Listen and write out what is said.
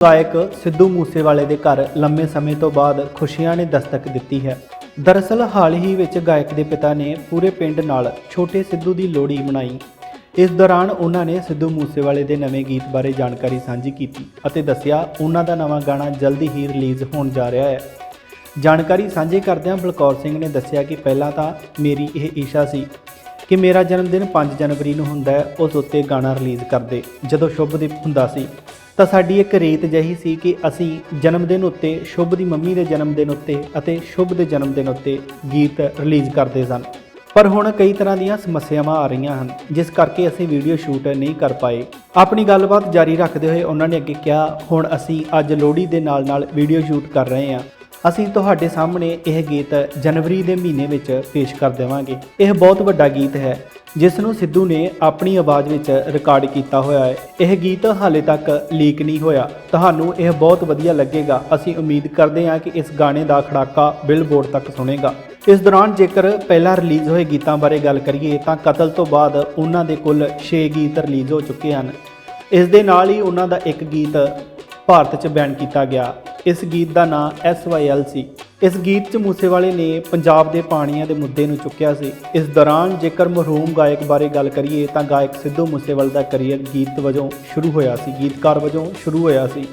ਗਾਇਕ ਸਿੱਧੂ ਮੂਸੇਵਾਲੇ ਦੇ ਘਰ ਲੰਮੇ ਸਮੇਂ ਤੋਂ ਬਾਅਦ ਖੁਸ਼ੀਆਂ ਨੇ ਦਸਤਕ ਦਿੱਤੀ ਹੈ। ਦਰਅਸਲ ਹਾਲ ਹੀ ਵਿੱਚ ਗਾਇਕ ਦੇ ਪਿਤਾ ਨੇ ਪੂਰੇ ਪਿੰਡ ਨਾਲ ਛੋਟੇ ਸਿੱਧੂ ਦੀ ਲੋਹੜੀ ਮਨਾਈ। ਇਸ ਦੌਰਾਨ ਉਹਨਾਂ ਨੇ ਸਿੱਧੂ ਮੂਸੇਵਾਲੇ ਦੇ ਨਵੇਂ ਗੀਤ ਬਾਰੇ ਜਾਣਕਾਰੀ ਸਾਂਝੀ ਕੀਤੀ ਅਤੇ ਦੱਸਿਆ, ਉਹਨਾਂ ਦਾ ਨਵਾਂ ਗਾਣਾ ਜਲਦੀ ਹੀ ਰਿਲੀਜ਼ ਹੋਣ ਜਾ ਰਿਹਾ ਹੈ। ਜਾਣਕਾਰੀ ਸਾਂਝੀ ਕਰਦਿਆਂ ਬਲਕੌਰ ਸਿੰਘ ਨੇ ਦੱਸਿਆ ਕਿ ਪਹਿਲਾਂ ਤਾਂ ਮੇਰੀ ਇਹ ਇੱਛਾ ਸੀ ਕਿ ਮੇਰਾ ਜਨਮ ਦਿਨ 5 ਜਨਵਰੀ ਨੂੰ ਹੁੰਦਾ ਹੈ, ਉਸ ਉੱਤੇ ਗਾਣਾ ਰਿਲੀਜ਼ ਕਰਦੇ, ਜਦੋਂ ਸ਼ੁਭ ਦਿਨ ਹੁੰਦਾ ਸੀ। ਤਾਂ ਸਾਡੀ ਇੱਕ ਰੀਤ ਜਹੀ ਸੀ ਕਿ ਅਸੀਂ ਜਨਮ ਦਿਨ ਉੱਤੇ ਸ਼ੁਭ ਦੀ ਮੰਮੀ ਦੇ ਜਨਮ ਦਿਨ ਉੱਤੇ ਅਤੇ ਸ਼ੁਭ ਦੇ ਜਨਮ ਦਿਨ ਉੱਤੇ ਗੀਤ ਰਿਲੀਜ਼ ਕਰਦੇ ਸਨ। ਪਰ ਹੁਣ ਕਈ ਤਰ੍ਹਾਂ ਦੀਆਂ ਸਮੱਸਿਆਵਾਂ ਆ ਰਹੀਆਂ ਹਨ, ਜਿਸ ਕਰਕੇ ਅਸੀਂ ਵੀਡੀਓ ਸ਼ੂਟ ਨਹੀਂ ਕਰ ਪਾਏ। ਆਪਣੀ ਗੱਲਬਾਤ ਜਾਰੀ ਰੱਖਦੇ ਹੋਏ ਉਹਨਾਂ ਨੇ ਅੱਗੇ ਕਿਹਾ, ਹੁਣ ਅਸੀਂ ਅੱਜ ਲੋਹੜੀ ਦੇ ਨਾਲ-ਨਾਲ ਵੀਡੀਓ ਸ਼ੂਟ ਕਰ ਰਹੇ ਹਾਂ। ਅਸੀਂ ਤੁਹਾਡੇ ਸਾਹਮਣੇ ਇਹ ਗੀਤ ਜਨਵਰੀ ਦੇ ਮਹੀਨੇ ਵਿੱਚ ਪੇਸ਼ ਕਰ ਦੇਵਾਂਗੇ। ਇਹ ਬਹੁਤ ਵੱਡਾ ਗੀਤ ਹੈ। ਜਿਸ ਨੂੰ ਸਿੱਧੂ ਨੇ ਆਪਣੀ ਆਵਾਜ਼ ਵਿੱਚ ਰਿਕਾਰਡ ਕੀਤਾ ਹੋਇਆ ਹੈ। ਇਹ ਗੀਤ ਹਾਲੇ ਤੱਕ ਲੀਕ ਨਹੀਂ ਹੋਇਆ। ਤੁਹਾਨੂੰ ਇਹ ਬਹੁਤ ਵਧੀਆ ਲੱਗੇਗਾ। ਅਸੀਂ ਉਮੀਦ ਕਰਦੇ ਹਾਂ ਕਿ ਇਸ ਗਾਣੇ ਦਾ ਖੜਾਕਾ ਬਿਲਬੋਰਡ ਤੱਕ ਸੁਣੇਗਾ। ਇਸ ਦੌਰਾਨ ਜੇਕਰ ਪਹਿਲਾਂ ਰਿਲੀਜ਼ ਹੋਏ ਗੀਤਾਂ ਬਾਰੇ ਗੱਲ ਕਰੀਏ, ਤਾਂ ਕਤਲ ਤੋਂ ਬਾਅਦ ਉਹਨਾਂ ਦੇ ਕੁੱਲ 6 ਗੀਤ ਰਿਲੀਜ਼ ਹੋ ਚੁੱਕੇ ਹਨ। ਇਸ ਦੇ ਨਾਲ ਹੀ ਉਹਨਾਂ ਦਾ ਇੱਕ ਗੀਤ ਭਾਰਤ 'ਚ ਬੈਨ ਕੀਤਾ ਗਿਆ। ਇਸ ਗੀਤ ਦਾ ਨਾਂ SYL ਸੀ। ਇਸ ਗੀਤ 'ਚ ਮੂਸੇਵਾਲੇ ਨੇ ਪੰਜਾਬ ਦੇ ਪਾਣੀਆਂ ਦੇ ਮੁੱਦੇ ਨੂੰ ਚੁੱਕਿਆ ਸੀ। ਇਸ ਦੌਰਾਨ ਜੇਕਰ ਮਰਹੂਮ ਗਾਇਕ ਬਾਰੇ ਗੱਲ ਕਰੀਏ ਤਾਂ ਗਾਇਕ ਸਿੱਧੂ ਮੂਸੇਵਾਲੇ ਦਾ ਕਰੀਅਰ ਗੀਤ ਵਜੋਂ ਸ਼ੁਰੂ ਹੋਇਆ ਸੀ। ਗੀਤਕਾਰ ਵਜੋਂ ਸ਼ੁਰੂ ਹੋਇਆ ਸੀ।